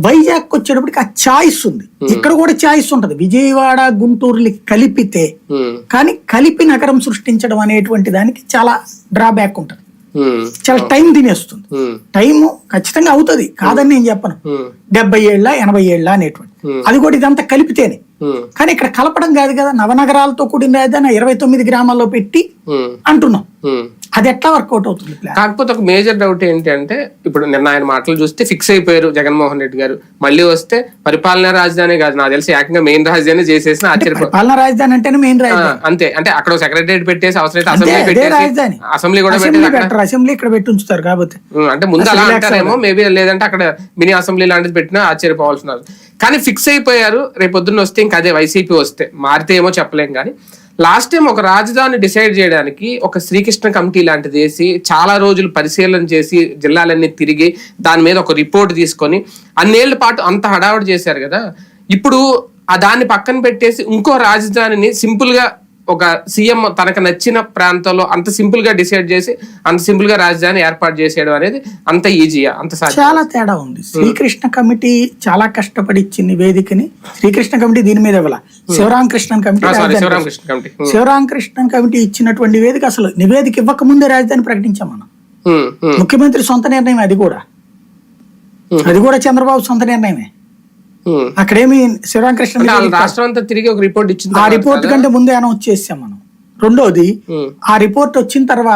వైజాగ్ వచ్చేటప్పటికి ఆ ఛాయిస్ ఉంది. ఇక్కడ కూడా ఛాయిస్ ఉంటది. విజయవాడ గుంటూరుని కలిపితే కానీ కలిపి నగరం సృష్టించడం అనేటువంటి దానికి చాలా డ్రాబ్యాక్ ఉంటది. చాలా టైం తినేస్తుంది. టైం ఖచ్చితంగా అవుతుంది. కాదని నేను చెప్పను. డెబ్బై ఏళ్ళ ఎనభై ఏళ్ళ అనేటువంటి. అది కూడా ఇదంతా కలిపితేనే. కానీ ఇక్కడ కలపడం కాదు కదా. నవనగరాలతో కూడిన రాజధాని ఇరవై తొమ్మిది గ్రామాల్లో పెట్టి అంటున్నాం. అది ఎట్లా వర్కౌట్ అవుతుంది కాకపోతే ఒక మేజర్ డౌట్ ఏంటి అంటే ఇప్పుడు నిన్న ఆయన మాటలు చూస్తే ఫిక్స్ అయిపోయారు జగన్మోహన్ రెడ్డి గారు. మళ్ళీ వస్తే పరిపాలనా రాజధాని కాదు. నాకు తెలిసి ఏకంగా మెయిన్ రాజధాని చేసేసిన ఆశ్చర్యపో పాలనా రాజధాని అంటేనే మెయిన్ రాజధాని. అంతే. అంటే అక్కడ సెక్రటరియట్ పెట్టేసి అవసరం అంతే అసెంబ్లీ పెట్టేసి రాజధాని. అసెంబ్లీ కూడా అసెంబ్లీ పెట్టేసి అక్కడ పెట్టరు అసెంబ్లీ ఇక్కడ పెట్టి ఉంచుతారు కాబట్టి. ఉమ్, అంటే ముందు అలా అంటారేమో మేబీ లేదంటే అక్కడ మినీ అసెంబ్లీ లాంటిది పెట్టినా ఆశ్చర్యపోవాల్సిన కానీ ఫిక్స్ అయిపోయారు రేపు పొద్దున్న వస్తే ఇంకా అదే వైసీపీ వస్తే. మారితే ఏమో చెప్పలేం కానీ లాస్ట్ టైం ఒక రాజధాని డిసైడ్ చేయడానికి ఒక శ్రీకృష్ణ కమిటీ లాంటిది వేసి చాలా రోజులు పరిశీలన చేసి జిల్లాలన్నీ తిరిగి దాని మీద ఒక రిపోర్ట్ తీసుకొని అన్నేళ్ళ పాటు అంత హడావుడి చేశారు కదా. ఇప్పుడు ఆ దాన్ని పక్కన పెట్టేసి ఇంకో రాజధానిని సింపుల్గా ఒక సీఎం తనకు నచ్చిన ప్రాంతంలో అంత సింపుల్గా డిసైడ్ చేసి అంత సింపుల్గా రాజధాని ఏర్పాటు చేసేయడం అనేది అంత ఈజీయా అంత చాలా తేడా ఉంది. శ్రీకృష్ణ కమిటీ చాలా కష్టపడి ఇచ్చిన నివేదికని శ్రీకృష్ణ కమిటీ దీని మీద ఇవ్వాల. శివరామకృష్ణన్ కమిటీ రాజధాని శివరామకృష్ణ కమిటీ. శివరామకృష్ణన్ కమిటీ ఇచ్చినటువంటి నివేదిక అసలు నివేదిక ఇవ్వక ముందే రాజధాని ప్రకటించాం మనం. ఉమ్, ముఖ్యమంత్రి సొంత నిర్ణయం అది కూడా. Hmm. అది కూడా చంద్రబాబు సొంత నిర్ణయమే. అక్కడేమి శివరామకృష్ణ రాష్ట్రం అంతా తిరిగి ఒక రిపోర్ట్ ఇచ్చింది ఆ రిపోర్ట్ కంటే ముందే అనౌన్స్ చేసాం మనం. రెండోది ఉమ్. ఆ రిపోర్ట్ వచ్చిన తర్వాత